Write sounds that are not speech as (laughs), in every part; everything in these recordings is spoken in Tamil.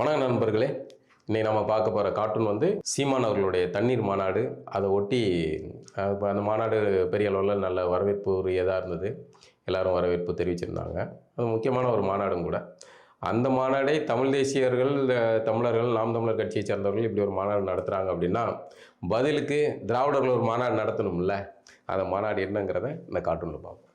வணக்கம் நண்பர்களே. இன்னைக்கு நம்ம பார்க்க போகிற கார்ட்டூன் வந்து சீமான் அவர்களுடைய தண்ணீர் மாநாடு. அதை ஒட்டி இப்போ அந்த மாநாடு பெரிய அளவில் நல்ல வரவேற்பு உரியதாக இருந்தது. எல்லாரும் வரவேற்பு தெரிவிச்சிருந்தாங்க. அது முக்கியமான ஒரு மாநாடும் கூட. அந்த மாநாடை தமிழ் தேசியர்கள் தமிழர்கள் நாம் தமிழர் கட்சியை சேர்ந்தவர்கள் இப்படி ஒரு மாநாடு நடத்துகிறாங்க அப்படின்னா பதிலுக்கு திராவிடர்கள் ஒரு மாநாடு நடத்தணும்ல? அந்த மாநாடு என்னங்கிறத இந்த கார்ட்டூனில் பார்ப்போம்.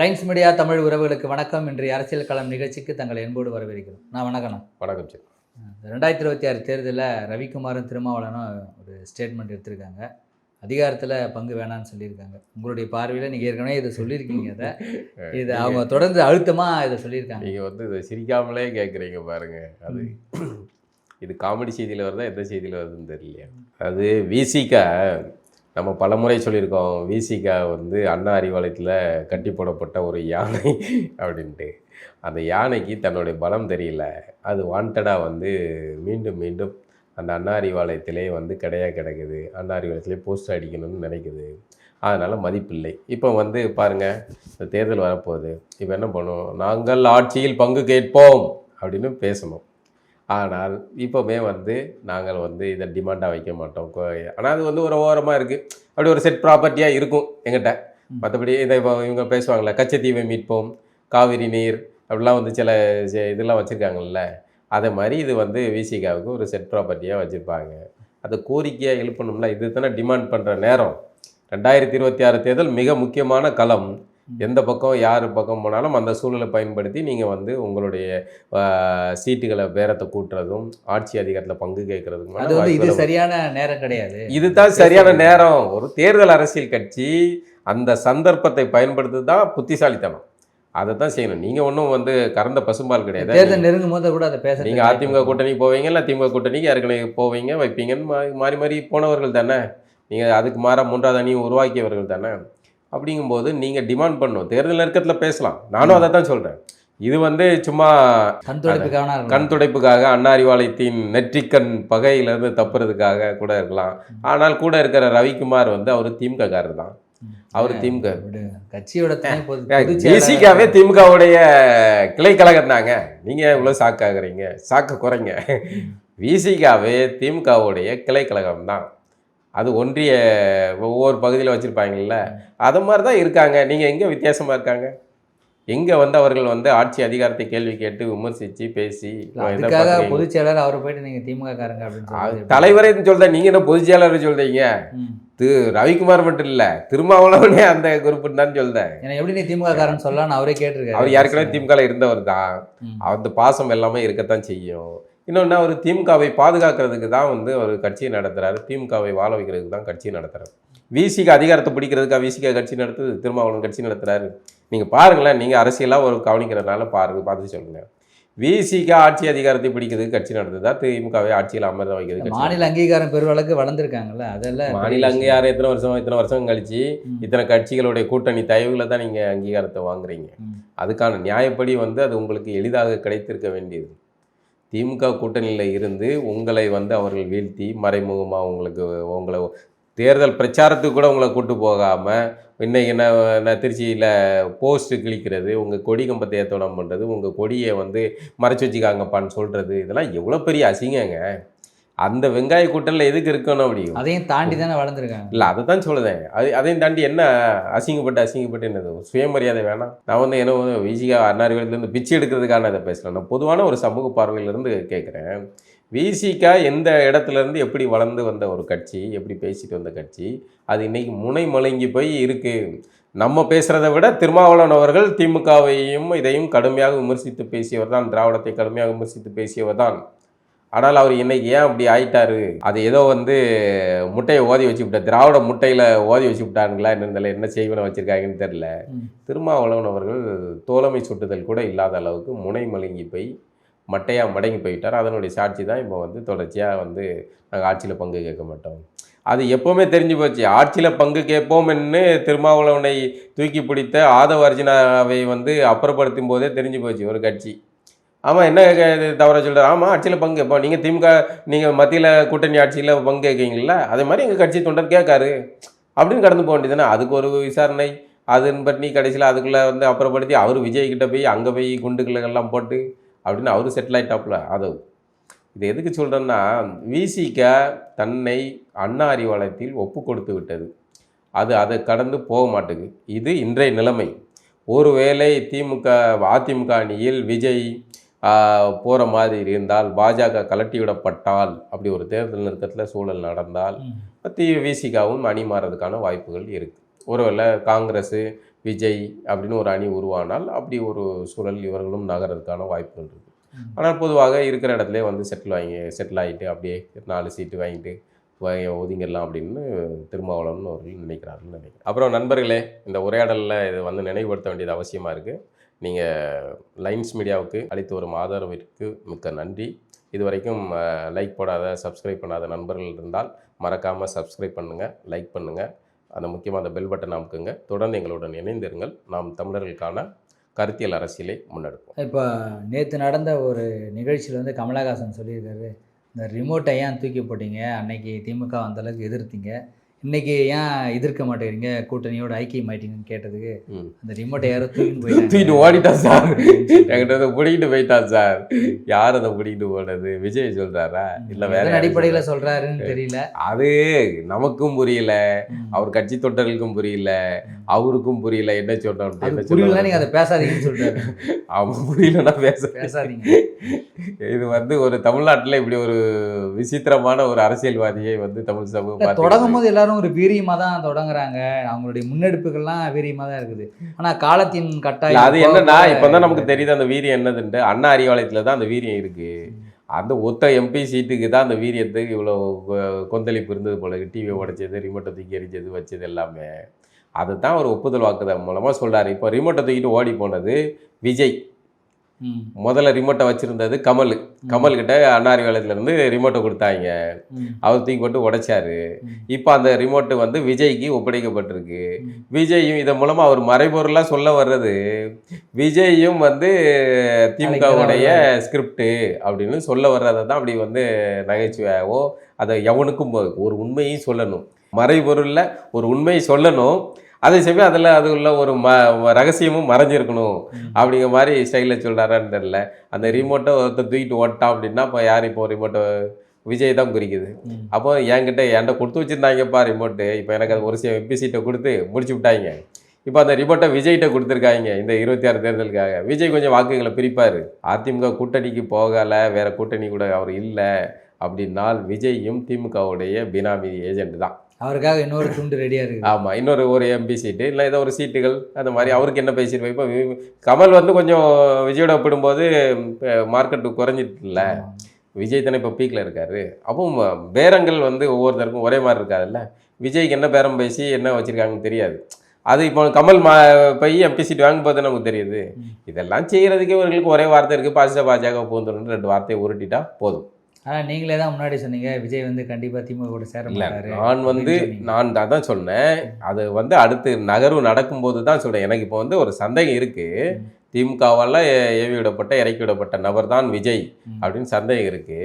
லைன்ஸ் மீடியா தமிழ் உறவுகளுக்கு வணக்கம். இன்றைய அரசியல் களம் நிகழ்ச்சிக்கு தங்களை என்போடு வரவேற்கிறோம். நான் வணக்கம் வணக்கம் சரி. ரெண்டாயிரத்தி இருபத்தி ஆறு தேர்தலில் ரவிக்குமாரும் திருமாவளவனும் ஒரு ஸ்டேட்மெண்ட் எடுத்திருக்காங்க. அதிகாரத்தில் பங்கு வேணாம்னு சொல்லியிருக்காங்க. உங்களுடைய பார்வையில் நீங்கள் ஏற்கனவே இதை சொல்லியிருக்கீங்க அதை (laughs) இது அவங்க தொடர்ந்து அழுத்தமாக இதை சொல்லியிருக்காங்க. நீங்கள் வந்து இதை சிரிக்காமலே கேட்குறீங்க பாருங்க. அது இது காமெடி செய்தியில் வருதா எந்த செய்தியில் வருதுன்னு தெரியலையா. அது விசிகா நம்ம பலமுறை சொல்லியிருக்கோம் விசிகா வந்து அண்ணா அறிவாலயத்தில் கட்டி போடப்பட்ட ஒரு யானை அப்படின்ட்டு. அந்த யானைக்கு தன்னுடைய பலம் தெரியல. அது வாண்டடாக வந்து மீண்டும் மீண்டும் அந்த அண்ணா அறிவாலயத்திலே வந்து கிடையா கிடக்குது. அண்ணா அறிவாலயத்திலே போஸ்ட் அடிக்கணும்னு நினைக்குது. அதனால் மதிப்பில்லை. இப்போ வந்து பாருங்கள் இந்த தேர்தல் வரப்போகுது. இப்போ என்ன பண்ணுவோம் நாங்கள் ஆட்சியில் பங்கு கேட்போம் அப்படின்னு பேசணும். ஆனால் இப்போவே வந்து நாங்கள் வந்து இதை டிமாண்டாக வைக்க மாட்டோம். ஆனால் அது வந்து ஒரு ஓரமாக இருக்குது அப்படி ஒரு செட் ப்ராப்பர்ட்டியாக இருக்கும் எங்கிட்ட. மற்றபடி இதை இப்போ இவங்க பேசுவாங்கள்ல கச்சத்தீவை மீட்போம் காவிரி நீர் அப்படிலாம் வந்து சில இதெல்லாம் வச்சுருக்காங்கல்ல. அதே மாதிரி இது வந்து விசிகாவுக்கு ஒரு செட் ப்ராப்பர்ட்டியாக வச்சுருப்பாங்க. அதை கோரிக்கையாக எழுப்பணும்ல இது தானே டிமாண்ட் பண்ணுற நேரம். ரெண்டாயிரத்தி இருபத்தி ஆறு தேர்தல் மிக முக்கியமான களம். எந்த பக்கம் யார் பக்கம் போனாலும் அந்த சூழலை பயன்படுத்தி நீங்கள் வந்து உங்களுடைய சீட்டுகளை பேரத்தை கூட்டுறதும் ஆட்சி அதிகாரத்தில் பங்கு கேட்கறதுக்கும் அது வந்து இது சரியான நேரம் கிடையாது. இதுதான் சரியான நேரம். ஒரு தேர்தல் அரசியல் கட்சி அந்த சந்தர்ப்பத்தை பயன்படுத்தி தான் புத்திசாலித்தனம். அதை தான் செய்யணும். நீங்கள் ஒன்றும் வந்து கறந்த பசும்பால் கிடையாது. தேர்தல் நெருங்கும் போது கூட அதை பேச நீங்கள் அதிமுக கூட்டணிக்கு போவீங்க இல்லை திமுக கூட்டணிக்கு ஏற்கனவே போவீங்க வைப்பீங்கன்னு மாறி மாறி போனவர்கள் தானே. நீங்கள் அதுக்கு மாற மூன்றாவது அணியை உருவாக்கியவர்கள் தானே. அப்படிங்கும்போது நீங்கள் டிமாண்ட் பண்ணணும். தேர்தல் நெருக்கத்தில் பேசலாம். நானும் அதை தான் சொல்கிறேன் இது வந்து சும்மா கண் துடைப்புக்கான கண் துடைப்புக்காக அண்ணா அறிவாலயத்தின் நெற்றிக்கண் பகையிலிருந்து தப்புறதுக்காக கூட இருக்கலாம். ஆனால் கூட இருக்கிற ரவிக்குமார் வந்து அவர் திமுககாரர் தான். அவர் திமுக. கட்சியோட. ஜேசிகாவே திமுகவுடைய கிளை கழகம் தாங்க நீங்கள் இவ்வளோ சாக்காகிறீங்க சாக்க குறைங்க. விசிகாவே திமுகவுடைய கிளை கழகம் தான் அது ஒன்றிய ஒவ்வொரு பகுதியில் வச்சுருப்பாங்கல்ல. அது மாதிரி தான் இருக்காங்க. நீங்கள் எங்கே வித்தியாசமாக இருக்காங்க? எங்கே வந்து அவர்கள் வந்து ஆட்சி அதிகாரத்தை கேள்வி கேட்டு விமர்சித்து பேசி. பொதுச் செயலாளர் அவரை போயிட்டு நீங்க திமுக காரங்க அப்படின்னு தலைவரே சொல்றேன் நீங்க என்ன பொதுச் செயலாளர் சொல்றீங்க? ம். திரு ரவிக்குமார் மட்டும் இல்ல திருமாவளவனே அந்த குரூப் தான் சொல்றேன். எப்படி நீ திமுக காரன் சொல்லலாம்னு அவரே கேட்டிருக்காரு. அவர் ஏற்கனவே திமுகல இருந்தவர் தான். அந்த பாசம் எல்லாமே இருக்கத்தான் செய்யும். இன்னொன்று அவர் திமுகவை பாதுகாக்கிறதுக்கு தான் வந்து அவர் கட்சியை நடத்துறாரு. திமுகவை வாழ வைக்கிறதுக்கு தான் கட்சியை நடத்துறாரு. விசிக்கு அதிகாரத்தை பிடிக்கிறதுக்காக விசிக கட்சி நடத்துது? திருமாவளவன் கட்சி நடத்துறாரு. நீங்க பாருங்களேன் நீங்க அரசியலாக ஒரு கவனிக்கிறதுனால பாருங்க பார்த்து சொல்லுங்க. விசிக்கு ஆட்சி அதிகாரத்தை பிடிக்கிறதுக்கு கட்சி நடந்ததா திமுகவை ஆட்சியில் அமர்ந்த வைக்கிறது மாநில அங்கீகாரம் பெருவளவுக்கு வளர்ந்துருக்காங்கல்ல அதெல்லாம் மாநில அங்கீகாரம் எத்தனை வருஷம் இத்தனை வருஷம் கழிச்சு. இத்தனை கட்சிகளுடைய கூட்டணி தயவுல தான் நீங்க அங்கீகாரத்தை வாங்குறீங்க. அதுக்கான நியாயப்படி வந்து அது உங்களுக்கு எளிதாக கிடைத்திருக்க வேண்டியது. திமுக கூட்டணியில் இருந்து உங்களை வந்து அவர்கள் வீழ்த்தி மறைமுகமாக உங்களுக்கு உங்களை தேர்தல் பிரச்சாரத்துக்கு கூட உங்களை கூட்டு போகாமல் இன்னைக்கு என்ன நான் திருச்சியில் போஸ்ட்டு கிழிக்கிறது உங்கள் கொடி கம்பத்தை ஏத்தோடம் பண்ணுறது உங்கள் கொடியை வந்து மறைச்சி வச்சுக்காங்கப்பான்னு சொல்கிறது இதெல்லாம் எவ்வளோ பெரிய அசிங்கங்க. அந்த வெங்காய கூட்டணியில் எதுக்கு இருக்கணும் அப்படியும் அதையும் தாண்டி தானே வளர்ந்துருக்காங்க. இல்லை அதை தான் சொல்லுதேன். அது அதையும் தாண்டி என்ன அசிங்கப்பட்டு அசிங்கப்பட்டு என்னது? சுயமரியாதை வேணாம். நான் வந்து என்ன விசிகா அன்னாரிகளிலேருந்து பிச்சை எடுக்கிறதுக்கான இதை பேசல. நான் பொதுவான ஒரு சமூக பார்வையிலேருந்து கேட்குறேன் விசிகா எந்த இடத்துல இருந்து எப்படி வளர்ந்து வந்த ஒரு கட்சி எப்படி பேசிட்டு வந்த கட்சி அது இன்னைக்கு முனை மலங்கி போய் இருக்கு. நம்ம பேசுகிறத விட திருமாவளவன் அவர்கள் திமுகவையும் இதையும் கடுமையாக விமர்சித்து பேசியவர் தான் திராவிடத்தை கடுமையாக விமர்சித்து பேசியவர் தான். ஆனால் அவர் இன்னைக்கு ஏன் அப்படி ஆயிட்டாரு? அது ஏதோ வந்து முட்டையை ஓதி வச்சு விட்ட திராவிட முட்டையில் ஓதி வச்சு விட்டாங்களா என்னதில் என்ன செய்வனை வச்சுருக்காங்கன்னு தெரில. திருமாவளவன் அவர்கள் தோழமை சுட்டுதல் கூட இல்லாத அளவுக்கு முனை மழுங்கி போய் மட்டையாக மடங்கி போயிட்டார். அதனுடைய சாட்சி தான் இப்போ வந்து தொடர்ச்சியாக வந்து நாங்கள் ஆட்சியில் பங்கு கேட்க மாட்டோம். அது எப்போவுமே தெரிஞ்சு போச்சு. ஆட்சியில் பங்கு கேட்போம்னு திருமாவளவனை தூக்கி பிடித்த ஆதவ அர்ஜுனாவை வந்து அப்புறப்படுத்தும் போதே தெரிஞ்சு போச்சு ஒரு கட்சி. ஆமாம் என்ன க- இது தவற சொல்கிறார் ஆமாம் ஆட்சியில் பங்கு. இப்போ நீங்கள் திமுக நீங்கள் மத்தியில் கூட்டணி ஆட்சியில் பங்கு கேட்குறீங்களா அதே மாதிரி எங்கள் கட்சி தொண்டர் கேட்காரு. அப்படின்னு கடந்து போக வேண்டியதுன்னா அதுக்கு ஒரு விசாரணை. அதன் பண்ணி கடைசியில் அதுக்குள்ளே வந்து அப்புறப்படுத்தி அவர் விஜய்கிட்ட போய் அங்கே போய் குண்டுகளெல்லாம் போட்டு அப்படின்னு அவர் செட்டில் ஆகிட்டாப்புல அது இது எதுக்கு சொல்கிறேன்னா விசிக தன்னை அண்ணா அறிவாலயத்தில் ஒப்பு கொடுத்து விட்டது. அது அதை கடந்து போக மாட்டேங்குது. இது இன்றைய நிலைமை. ஒருவேளை திமுக அதிமுக அணியில் விஜய் போகிற மாதிரி இருந்தால் பாஜக கலட்டி விடப்பட்டால் அப்படி ஒரு தேர்தல் நிறுத்தத்தில் சூழல் நடந்தால். தி விசிகாவும் அணி மாறதுக்கான வாய்ப்புகள் இருக்குது ஒருவேளை காங்கிரஸ் விஜய் அப்படின்னு ஒரு அணி உருவானால் அப்படி ஒரு சூழல் இவர்களும் நகர்றதுக்கான வாய்ப்புகள் இருக்குது. ஆனால் பொதுவாக இருக்கிற இடத்துல வந்து செட்டில் வாங்கி செட்டில் ஆகிட்டு அப்படியே நாலு சீட்டு வாங்கிட்டு வாங்கி ஒதுங்கிடலாம் அப்படின்னு திருமாவளவன் அவர்கள் நினைக்கிறார்கள் நினைக்கிறேன் அப்புறம் நண்பர்களே இந்த உரையாடலில் இது வந்து நினைவுபடுத்த வேண்டியது அவசியமாக இருக்குது நீங்கள் லைன்ஸ் மீடியாவுக்கு அளித்து வரும் ஆதரவிற்கு மிக்க நன்றி. இது வரைக்கும் லைக் போடாத சப்ஸ்கிரைப் பண்ணாத நண்பர்கள் இருந்தால் மறக்காமல் சப்ஸ்கிரைப் பண்ணுங்கள் லைக் பண்ணுங்கள் அந்த முக்கியமாக அந்த பெல் பட்டன் அமுக்குங்க. தொடர்ந்து எங்களுடன் இணைந்திருங்கள். நாம் தமிழர்களுக்கான கருத்தியல் அரசியலை முன்னெடுப்போம். இப்போ நேற்று நடந்த ஒரு நிகழ்ச்சியில் வந்து கமலஹாசன் சொல்லியிருக்காரு. இந்த ரிமோட்டை ஏன் தூக்கி போட்டீங்க? அன்னைக்கு திமுக அந்தளவுக்கு எதிர்த்தீங்க. இன்னைக்கு ஏன் எதிர்க்க மாட்டேங்கிறீங்க? கூட்டணியோட ஐக்கியம் ஆயிட்டீங்கன்னு கேட்டதுக்கு. அந்த ரிமோட்டை யாரோ தூக்கின்னு போயிட்டாங்க. தூக்கிட்டு ஓடிட்டான் சார். என்கிட்ட பிடிக்கிட்டு போயிட்டான் சார். யார் அதை பிடிக்கிட்டு போனது விஜய் சொல்றாரா? இல்லை வேற அடிப்படையில் சொல்றாருன்னு தெரியல. அது நமக்கும் புரியல. அவர் கட்சி தொண்டர்களுக்கும் புரியல. அவருக்கும் புரியல. என்ன என்ன புரியல நீங்க அதை பேசாதீங்கன்னு சொல்றாரு. அவன் புரியலன்னா பேச பேசாதீங்க. இது வந்து ஒரு தமிழ்நாட்டுல இப்படி ஒரு விசித்திரமான ஒரு அரசியல்வாதியை வந்து தமிழ் சமூகம் தொடங்கும் போது எல்லாரும் ஒரு வீரியமா தான் தொடங்குறாங்க. அவங்களுடைய முன்னெடுப்புகள்லாம் வீரியமா தான் இருக்குது. ஆனா காலத்தின் கட்டாயம் அது என்னன்னா இப்பதான் நமக்கு தெரியுது அந்த வீரியம் என்னதுன்ட்டு. அண்ணா அறிவாலயத்துல தான் அந்த வீரியம் இருக்கு. அந்த ஒத்த எம்பி சீட்டுக்கு தான் அந்த வீரியத்துக்கு இவ்வளோ கொந்தளிப்பு இருந்தது போல டிவியை உடைச்சது ரிமோட்டை தூக்கி எரிஞ்சது வச்சது எல்லாமே. அதை தான் ஒரு ஒப்புதல் வாக்குதல் மூலமாக சொல்றாரு. இப்போ ரிமோட்டை தூக்கிட்டு ஓடி போனது விஜய். முதல்ல ரிமோட்டை வச்சிருந்தது கமல். கமல் கிட்ட அண்ணா அறிவாலயத்துல இருந்து ரிமோட்டை கொடுத்தாங்க அவர் தூக்கி போட்டு உடைச்சாரு. இப்போ அந்த ரிமோட்டு வந்து விஜய்க்கு ஒப்படைக்கப்பட்டிருக்கு. விஜயும் இதன் மூலமா அவர் மறைபொருளா சொல்ல வர்றது விஜயும் வந்து திமுகவுடைய ஸ்கிரிப்ட் அப்படின்னு சொல்ல வர்றதை தான் அப்படி வந்து நகைச்சுவையாவோ அதை எவனுக்கும் ஒரு உண்மையும் சொல்லணும். மறைபொருளில் ஒரு உண்மையை சொல்லணும். அதே சமயம் அதில் அது உள்ள ஒரு ம ரகசியமும் மறைஞ்சிருக்கணும். அப்படிங்கிற மாதிரி ஸ்டைலில் சொல்கிறாரான்னு தெரில அந்த ரிமோட்டை ஒருத்தர் தூக்கிட்டு ஓட்டான் அப்படின்னா இப்போ யார் இப்போ ரிமோட்டை விஜய் தான் குறிக்குது. அப்போ என்கிட்ட என்கிட்ட கொடுத்து வச்சுருந்தாங்கப்பா ரிமோட்டு இப்போ எனக்கு அது ஒரு சில எம்பி சீட்டை கொடுத்து முடிச்சு விட்டாங்க. இப்போ அந்த ரிமோட்டை விஜய்கிட்ட கொடுத்துருக்காங்க இந்த இருபத்தி ஆறு தேர்தலுக்காக. விஜய் கொஞ்சம் வாக்குகளை பிரிப்பார். அதிமுக கூட்டணிக்கு போகலை வேற கூட்டணி கூட அவர் இல்லை அப்படின்னால் விஜயும் திமுகவுடைய பினாமி ஏஜென்ட் தான். அவருக்காக இன்னொரு துண்டு ரெடியா இருக்குது. ஆமாம் இன்னொரு ஒரு எம்பி சீட்டு இல்லை ஏதோ ஒரு சீட்டுகள் அந்த மாதிரி அவருக்கு என்ன பேசியிருப்போம் இப்போ கமல் வந்து கொஞ்சம் விஜயோட ஒப்பிடும்போது மார்க்கெட்டு குறைஞ்சிட்டுல. விஜய் தானே இப்போ பீக்கில் இருக்காரு. அப்போ பேரங்கள் வந்து ஒவ்வொருத்தருக்கும் ஒரே மாதிரி இருக்காதுல்ல? விஜய்க்கு என்ன பேரம் பேசி என்ன வச்சுருக்காங்கன்னு தெரியாது. அது இப்போ கமல் மா போய் எம்பி சீட் வாங்கும் போது நமக்கு தெரியுது. இதெல்லாம் செய்யறதுக்கு இவர்களுக்கு ஒரே வார்த்தை இருக்கு. பாசிட்ட பாஜக பூந்துருன்னு ரெண்டு வார்த்தையை உருட்டிட்டா போதும். ஆனால் நீங்களே தான் முன்னாடி சொன்னீங்க விஜய் வந்து கண்டிப்பாக திமுக கூட சேர மாட்டாரு நான் வந்து. நான் அதான் சொன்னேன் அது வந்து அடுத்து நகர்வு நடக்கும்போது தான் சொல்றேன் எனக்கு இப்போ வந்து ஒரு சந்தேகம் இருக்கு ம். திமுகவால் ஏவி விடப்பட்ட இறக்கி விடப்பட்ட நபர் தான் விஜய். அப்படின்னு சந்தேகம் இருக்கு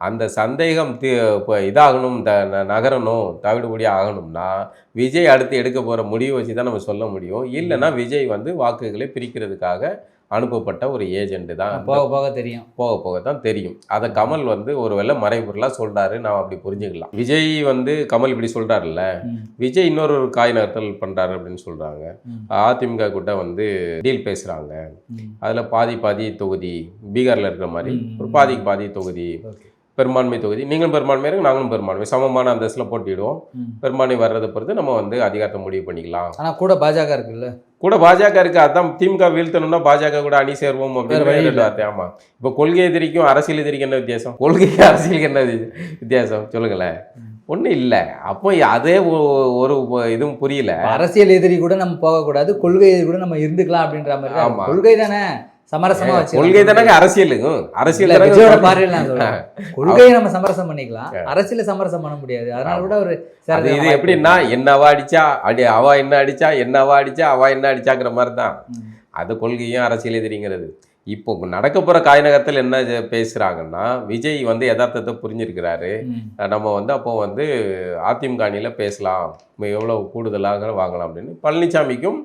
அந்த சந்தேகம் தி இப்போ இதாகணும் த நகரணும் தவிடுபடி ஆகணும்னா விஜய் அடுத்து எடுக்க போகிற முடிவை வச்சு தான் நம்ம சொல்ல முடியும் இல்லைன்னா விஜய் வந்து வாக்குகளை பிரிக்கிறதுக்காக அனுப்பப்பட்ட ஒரு ஏஜென்ட் தான் போக போக தெரியும் போக போக தான் தெரியும் அதை கமல் வந்து ஒருவேளை மறைபொருளாக சொல்றாரு நான் அப்படி புரிஞ்சுக்கலாம் விஜய் வந்து கமல் இப்படி சொல்றாருல்ல ம். விஜய் இன்னொரு ஒரு காய் நகர்த்தல் பண்றாரு அப்படின்னு சொல்றாங்க ம். அதிமுக கூட வந்து டீல் பேசுறாங்க ம். அதுல பாதி பாதி தொகுதி பீகார்ல இருக்கிற மாதிரி. ஒரு பாதிக்கு பாதி தொகுதி பெரும்பான்மை தொகுதி. நீங்களும் பெரும்பான்மை இருக்கு நாங்களும் பெரும்பான்மை. சமமான அந்தஸ்துல போட்டிடுவோம். பெரும்பான்மை வர்றதை பொறுத்து நம்ம வந்து அதிகாரத்தை முடிவு பண்ணிக்கலாம். ஆனா கூட பாஜக இருக்குல்ல? கூட பாஜக இருக்கு. அதான் திமுக வீழ்த்தணும்னா பாஜக கூட அணி சேர்வோம் அப்படின்னு ஆமா. இப்போ கொள்கை எதிரிக்கும் அரசியல் எதிரிக்கும் என்ன வித்தியாசம்? கொள்கை அரசியலுக்கு என்ன வித்தியாசம்? சொல்லுங்களேன். ஒண்ணும் இல்ல. அப்போ அதே ஒரு இதுவும் புரியல. அரசியல் எதிரி கூட நம்ம போகக்கூடாது. கொள்கை எதிரி கூட நம்ம இருந்துக்கலாம் அப்படின்ற மாதிரி தான் ஆமா. கொள்கை தானே சமரசமா வச்சு கொள்கை தானங்க அரசியலுக்கும் அரசியல் விஜயோட. பார்வையில் நான் சொல்றேன். கொள்கையை நம்ம சமரசம் பண்ணிக்கலாம். அரசியல சமரசம் பண்ண முடியாது. அதனால கூட ஒரு அது இது எப்படின்னா என்னவா அடிச்சா அடி அவ என்ன அடிச்சா என்னவா அடிச்சா அவ என்ன அடிச்சாங்கிற மாதிரி தான். அது கொள்கையும் அரசியல் எதிரிங்கிறது இப்போ நடக்க போற காய்நகரத்தில் என்ன பேசுறாங்கன்னா விஜய் வந்து யதார்த்தத்தை புரிஞ்சிருக்கிறாரு. நம்ம வந்து அப்போ வந்து அதிமுக அணியில பேசலாம். நம்ம எவ்வளவு கூடுதலாக வாங்கலாம் அப்படின்னு பழனிசாமிக்கும்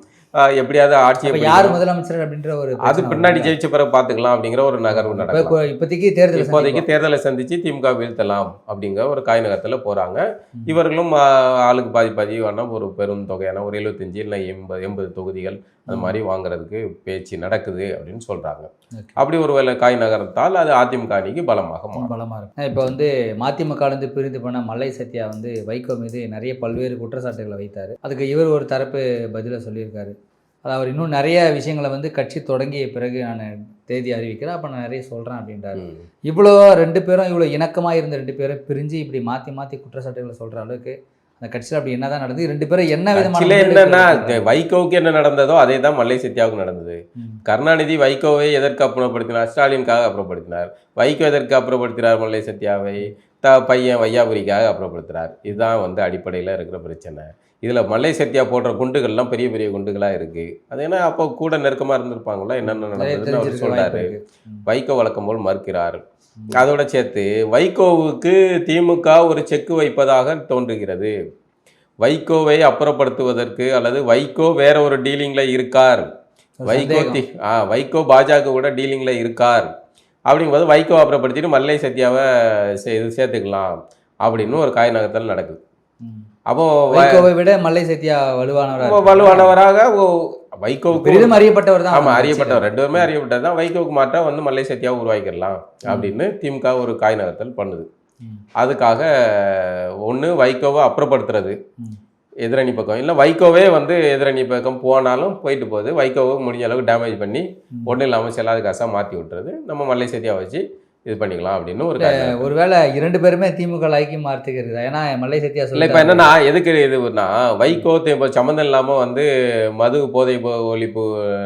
எப்படியாவது பிடிக்கணும். யார் முதலமைச்சர் அப்படின்ற ஒரு அது பின்னாடி. ஜெயிச்ச பிறகு பார்த்துக்கலாம் அப்படிங்கிற ஒரு நகர்வு நடக்கும் இப்போதைக்கு தேர்தல் இப்போதைக்கு தேர்தலை சந்திச்சு திமுக வீழ்த்தலாம் அப்படிங்கிற ஒரு காய்நகரத்துல போறாங்க இவர்களும் ஆஹ், ஆளுக்கு பாதி பாதி வேணா ஒரு பெரும் தொகையான ஒரு எழுபத்தஞ்சு இல்லை எண்பது எண்பது தொகுதிகள் அது மாதிரி வாங்குறதுக்கு பேச்சு நடக்குது அப்படின்னு சொல்றாங்க. Okay. அப்படி ஒரு வேலை காய் நகரத்தால் அது அதிமுக அணிக்கு பலமாக மாறும். பலமா இருக்கும். இப்போ வந்து மதிமுக இருந்து பிரிந்து போன மல்லை சத்யா வந்து வைகோ மீது நிறைய பல்வேறு குற்றச்சாட்டுகளை வைத்தார். அதுக்கு இவர் ஒரு தரப்பு பதிலை சொல்லியிருக்காரு. அது அவர் இன்னும் நிறைய விஷயங்களை வந்து கட்சி தொடங்கிய பிறகு நான் தேதி அறிவிக்கிறேன். அப்போ நான் நிறைய சொல்கிறேன் அப்படின்றாரு. இவ்வளோ ரெண்டு பேரும் இவ்வளோ இணக்கமாக இருந்த ரெண்டு பேரும் பிரிஞ்சு இப்படி மாற்றி மாற்றி குற்றச்சாட்டுகளை சொல்கிற அளவுக்கு அந்த கட்சியில் அப்படி என்னதான் நடந்தது? ரெண்டு பேரும் என்ன விதமான என்னன்னா? வைகோவுக்கு என்ன நடந்ததோ அதே தான் மல்லை சத்யாவுக்கு நடந்தது. கருணாநிதி வைகோவை எதற்கு அப்புறப்படுத்தினார்? ஸ்டாலினுக்காக அப்புறப்படுத்தினார். வைகோ எதற்கு அப்புறப்படுத்தினார் மல்லை சத்யாவை த பையன் வையாபுரிக்காக அப்புறப்படுத்துறார். இதுதான் வந்து அடிப்படையில் இருக்கிற பிரச்சனை. இதில் மல்லை சத்யா போடுற குண்டுகள்லாம் பெரிய பெரிய குண்டுகளாக இருக்குது அது ஏன்னா அப்போ கூட நெருக்கமாக இருந்திருப்பாங்களா என்னென்ன நடந்ததுன்னு அவர். ம். வைகோ வழக்கம் போல் மறுக்கிறார். அதோட சேர்த்து வைகோவுக்கு திமுக ஒரு செக்கு வைப்பதாக தோன்றுகிறது. வைகோவை அப்புறப்படுத்துவதற்கு அல்லது வைகோ வேற ஒரு டீலிங்ல இருக்கார். வைகோ. தி ஆ வைகோ பாஜக கூட டீலிங்ல இருக்கார். அப்படிங்கும்போது வைகோ அப்புறப்படுத்திட்டு மல்லை சத்யாவை சே- இது சேர்த்துக்கலாம். அப்படின்னு ஒரு காய் நகர்த்தல் நடக்குது. அப்போ வைகோவை விட மல்லை சத்யா வலுவானவராக வலுவானவராக வைகோவுக்கு பெரிதும் அறியப்பட்டவர் தான். ஆமா அறியப்பட்டவர். ரெண்டு பேருமே அறியப்பட்டது தான். வைகோவுக்கு மாற்றா வந்து மல்லை சத்யாவை உருவாக்கிடலாம் அப்படின்னு திமுக ஒரு காய் நகர்த்தல் பண்ணுது. அதுக்காக ஒன்று வைகோவை அப்புறப்படுத்துறது. எதிரணி பக்கம். இல்லை வைகோவே வந்து எதிரணி பக்கம் போனாலும் போயிட்டு போகுது. வைகோவை முடிஞ்ச அளவுக்கு டேமேஜ் பண்ணி. ஒன்றும் இல்லாமல் செல்லாத காசாக மாற்றி விட்டுறது. நம்ம மல்லை சத்யா வச்சு இது பண்ணிக்கலாம் அப்படின்னு ஒரு. ஒருவேளை இரண்டு பேருமே திமுக ஐக்கியம் இருக்குதா ஏன்னா மல்லை சத்யா இல்லை இப்போ என்னன்னா எதுக்கு இதுனா வைகோ இப்போ சம்மந்தம் இல்லாமல் வந்து மது போதை ஒழிப்பு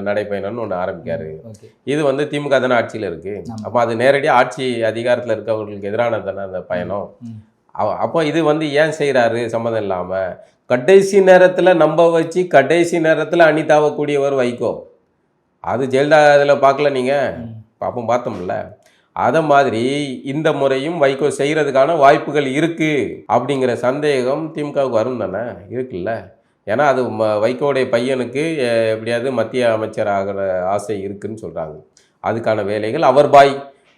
நடைப்பயணம்னு ஒன்று ஆரம்பிக்காரு. இது வந்து திமுக தானே ஆட்சியில் இருக்கு. அப்போ அது நேரடியாக ஆட்சி அதிகாரத்தில் இருக்கவர்களுக்கு எதிரானது தானே அந்த பயணம். அப்போ இது வந்து ஏன் செய்கிறாரு சம்மந்தம் இல்லாமல் கடைசி நேரத்தில் நம்ப வச்சு கடைசி நேரத்தில் அணி தாவக்கூடியவர் வைகோ. அது ஜெயலலிதா இதில் பார்க்கல நீங்கள் ம். அப்போ பார்த்தோம்ல. அதை மாதிரி இந்த முறையும் வைகோ செய்கிறதுக்கான வாய்ப்புகள் இருக்குது அப்படிங்கிற சந்தேகம் திமுகவுக்கு வரும் தானே? இருக்குல்ல. ஏன்னா அது ம வைகோடைய பையனுக்கு எப்படியாவது மத்திய அமைச்சர் ஆகிற ஆசை இருக்குன்னு சொல்கிறாங்க அதுக்கான வேலைகள் அவர் பாய்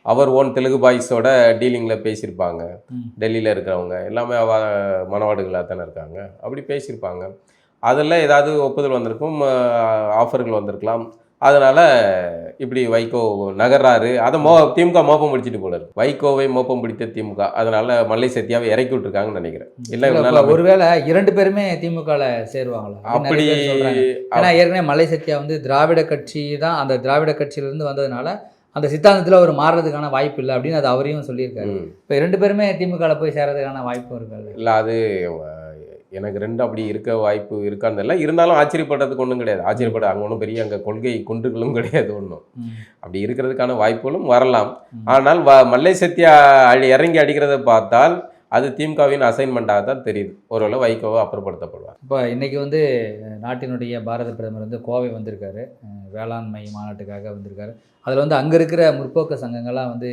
அவர் ஓன் தெலுங்கு பாய்ஸோட டீலிங்கில் பேசியிருப்பாங்க. டெல்லியில் இருக்கிறவங்க. எல்லாமே அவ மனவாடுகளாக தானே இருக்காங்க. அப்படி பேசியிருப்பாங்க. அதில் ஏதாவது ஒப்புதல் வந்திருக்கும் ஆஃபர்கள் வந்திருக்கலாம். அதனால் இப்படி வைகோ நகர்றாரு. அதை மோ திமுக மோப்பம் பிடிச்சிட்டு போல இருக்கு வைகோவை மோப்பம் பிடித்த திமுக. அதனால மல்லை சத்யாவை இறக்கி விட்டுருக்காங்கன்னு நினைக்கிறேன். இல்லை ஒருவேளை இரண்டு பேருமே திமுகல சேருவாங்களா? அப்படி. ஏன்னா ஏற்கனவே மல்லை சத்யா வந்து திராவிட கட்சி தான் அந்த திராவிட கட்சியிலிருந்து வந்ததுனால அந்த சித்தாந்தத்தில் அவர் மாறுறதுக்கான வாய்ப்பு இல்லை அப்படின்னு அது அவரையும் சொல்லியிருக்காரு. இப்போ ரெண்டு பேருமே திமுகல போய் சேர்றதுக்கான வாய்ப்பும் இருக்காது இல்லை அது எனக்கு ரெண்டும் அப்படி இருக்க வாய்ப்பு இருக்கான்னு தெரியல இருந்தாலும் ஆச்சரியப்படுறதுக்கு ஒன்றும் கிடையாது ஆச்சரியப்பட அங்கே ஒன்றும் பெரிய அங்கே கொள்கை குன்றுகளும் கிடையாது ஒன்றும். அப்படி இருக்கிறதுக்கான வாய்ப்புகளும் வரலாம். ஆனால் வ மல்லை சத்யா இறங்கி அடிக்கிறத பார்த்தால் அது திமுகவின் அசைன்மெண்ட்டாக தான் தெரியுது. ஒருவேளை வைகோவை அப்புறப்படுத்தப்படுவார். இப்போ இன்னைக்கு வந்து நாட்டினுடைய பாரத பிரதமர் வந்து கோவை வந்திருக்காரு. வேளாண்மை மாநாட்டுக்காக வந்திருக்காரு. அதில் வந்து அங்கே இருக்கிற முற்போக்கு சங்கங்கள்லாம் வந்து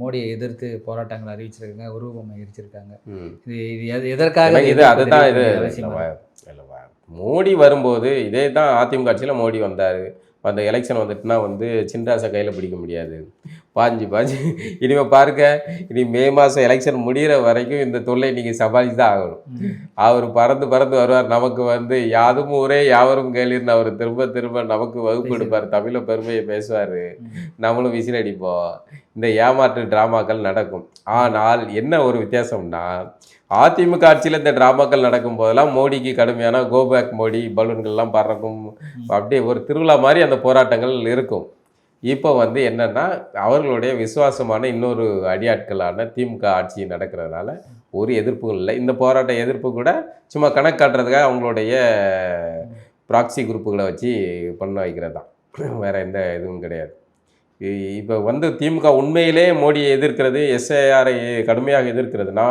மோடியை எதிர்த்து போராட்டங்கள் அறிவிச்சிருக்காங்க உருவம் எரிச்சிருக்காங்க ம். இது இது எது- எதற்காக இது அதுதான் இது மோடி வரும்போது இதே தான் அதிமுக ஆட்சியில் மோடி வந்தார். அந்த எலெக்ஷன் வந்துட்டுனா வந்து சின்ராசை கையில் பிடிக்க முடியாது. பாஞ்சு பாஞ்சு. இனிமே பாருங்க. இனி மே மாதம் எலெக்ஷன் முடிகிற வரைக்கும் இந்த தொல்லை நீங்கள் சமாளித்து தான் ஆகணும். அவர் பறந்து பறந்து வருவார். நமக்கு வந்து யாதும் ஊரே யாவரும் கேள்வின்னு அவர் திரும்ப திரும்ப நமக்கு வகுப்பு எடுப்பார். தமிழில் பெருமையை பேசுவார். நம்மளும் விசில் அடிப்போம். இந்த ஏமாற்று டிராமாக்கள் நடக்கும். ஆனால் என்ன ஒரு வித்தியாசம்னா அதிமுக ஆட்சியில் இந்த டிராமாக்கள் நடக்கும் போதெல்லாம் மோடிக்கு கடுமையான கோபேக் மோடி பலூன்கள்லாம் பறக்கும். அப்படியே ஒரு திருவிழா மாதிரி அந்த போராட்டங்கள் இருக்கும். இப்போ வந்து என்னென்னா அவர்களுடைய விசுவாசமான இன்னொரு அடியாட்களான திமுக ஆட்சி நடக்கிறதுனால ஒரு எதிர்ப்பும் இல்லை. இந்த போராட்ட எதிர்ப்பு கூட சும்மா கணக்கு காட்டுறதுக்காக அவங்களுடைய ப்ராக்சி குரூப்புகளை வச்சு பண்ண வைக்கிறது தான். வேறு எந்த இதுவும் கிடையாது. இப்போ வந்து திமுக உண்மையிலே மோடியை எதிர்க்கிறது எஸ்ஐஆரை கடுமையாக எதிர்க்கிறதுனா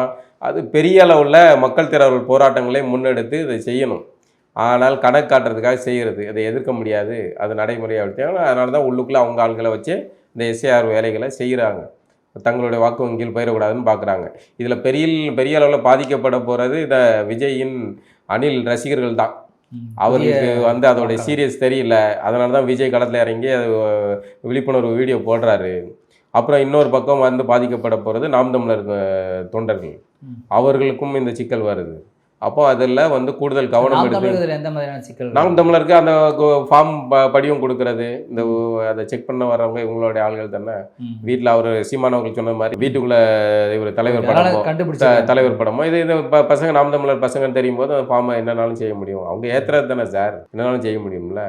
அது பெரிய அளவில் மக்கள் திரவல் போராட்டங்களை முன்னெடுத்து இதை செய்யணும். ஆனால் கணக்கு காட்டுறதுக்காக செய்கிறது. அதை எதிர்க்க முடியாது. அது நடைமுறையாக அதனால தான் உள்ளுக்குள்ளே அவங்க ஆள்களை வச்சு இந்த எஸ்ஐஆர் வேலைகளை செய்கிறாங்க. தங்களுடைய வாக்கு வங்கியில் போயிடக்கூடாதுன்னு பார்க்குறாங்க இதில் பெரிய பெரிய அளவில் பாதிக்கப்பட போகிறது இந்த விஜயின் அனில் ரசிகர்கள் தான். அவருக்கு வந்து அதோட வாக்காளர். சீரியஸ் தெரியல. அதனால தான் விஜய் களத்தில் இறங்கி அது விழிப்புணர்வு வீடியோ போடுறாரு. அப்புறம் இன்னொரு பக்கம் வந்து பாதிக்கப்பட போகிறது நாம் தமிழர் தொண்டர்கள். அவர்களுக்கும் இந்த சிக்கல் வருது. அப்போ அதில் வந்து கூடுதல் கவனம் எடுத்து நாம் தமிழருக்கு அந்த ஃபார்ம் படிவம் கொடுக்கறது இந்த அதை செக் பண்ண வர்றவங்க இவங்களுடைய ஆள்கள் தானே. வீட்டில் அவர் சீமானவர்கள் சொன்ன மாதிரி வீட்டுக்குள்ள இவர் தலைவர் படமோ கண்டுபிடிச்சு தலைவர் படமோ இது இது பசங்க நாம் தமிழர் பசங்கன்னு தெரியும் போது அந்த ஃபார்மை என்னனாலும் செய்ய முடியும். அவங்க ஏத்துறது தானே சார். என்னனாலும் செய்ய முடியும்ல.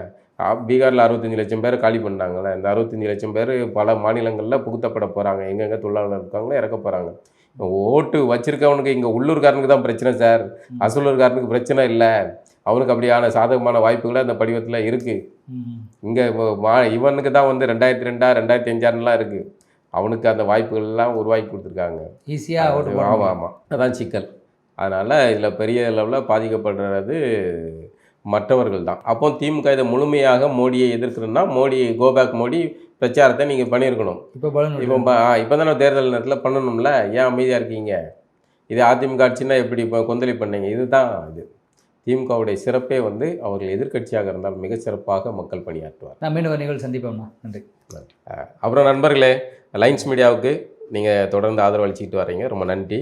பீகார்ல அறுபத்தஞ்சு லட்சம் பேர் காலி பண்ணாங்கல்ல இந்த அறுபத்தஞ்சு லட்சம் பேர் பல மாநிலங்களில் புகுத்தப்பட போகிறாங்க எங்கெங்கே தொழிலாளர் இருக்காங்களோ இறக்க போகிறாங்க ஓட்டு வச்சிருக்கவனுக்கு இங்கே உள்ளூர்காரனுக்கு தான் பிரச்சனை சார். அசலூர்காரனுக்கு பிரச்சனை இல்லை. அவனுக்கு அப்படியான சாதகமான வாய்ப்புகள் அந்த படிவத்தில் இருக்குது. இங்கே மா இவனுக்கு தான் வந்து ரெண்டாயிரத்தி ரெண்டா ரெண்டாயிரத்தி அஞ்சாறுலாம் இருக்குது அவனுக்கு அந்த வாய்ப்புகள்லாம் உருவாக்கி கொடுத்துருக்காங்க. ஈஸியா ஓட்டு அது போட ஆமாம். ஆமாம் அதான் சிக்கல். அதனால் இதில் பெரிய அளவில் பாதிக்கப்படுறது மற்றவர்கள் தான். அப்போ திமுக இதை முழுமையாக மோடியை எதிர்க்கிறதுனா மோடி கோபேக் மோடி பிரச்சாரத்தை நீங்கள் பண்ணியிருக்கணும். இப்போ இப்போ இப்போ தானே தேர்தல் நேரத்தில் பண்ணணும்ல? ஏன் அமைதியாக இருக்கீங்க? இது அதிமுக ஆட்சின்னா எப்படி இப்போ கொந்தளி பண்ணீங்க? இதுதான் இது. திமுகவுடைய சிறப்பே வந்து அவர்கள் எதிர்க்கட்சியாக இருந்தால் மிக சிறப்பாக மக்கள் பணியாற்றுவார். நான் மீண்டும் ஒரு நிகழ்வு நன்றி. அப்புறம் நண்பர்களே லைன்ஸ் மீடியாவுக்கு நீங்கள் தொடர்ந்து ஆதரவு அளிச்சுக்கிட்டு வர்றீங்க. ரொம்ப நன்றி.